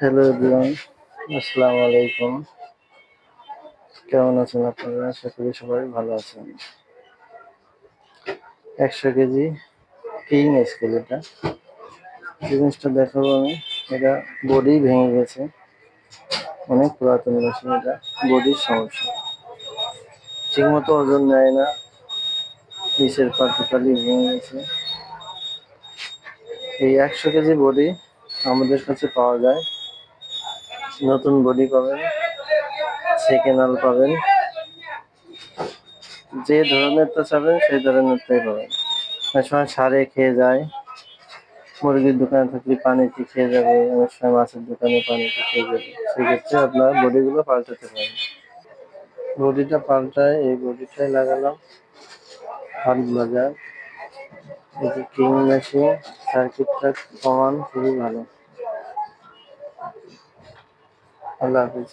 Hello everyone আসসালামু আলাইকুম কেমন আছেন আপনারা? আশা করি সবাই ভালো আছেন। একশো কেজি কিং স্কেল এটা। জিনিসটা দেখাবো আমি, এটা বডি ভেঙে গেছে। অনেক পুরাতন মেশিন এটা বডির সমস্যা। ঠিক মতো ওজন নেয় না। নিচের পা ভেঙে গেছে। এই একশো কেজি বডি আমাদের কাছে পাওয়া যায়। নতুন বডি পাবেন সেকেন্ড পাবেন। যে ধরনেরটা চাবেন, সেই ধরনের ধরনেরটাই পাবেন। অনেক সময় সারে খেয়ে যায়। মুরগির দোকানে থাকলে পানিতে খেয়ে যাবে, অনেক সময় মাছের দোকানে পানিতে খেয়ে যাবে। সেক্ষেত্রে আপনার বডিগুলো পাল্টাতে পারেন। বডিটা পাল্টায়, এই বডিটাই লাগালাম। হাত বাজার। যে কিং মেশিন সার্কিটটা কমান, খুবই ভালো। আল্লাহ হাফিজ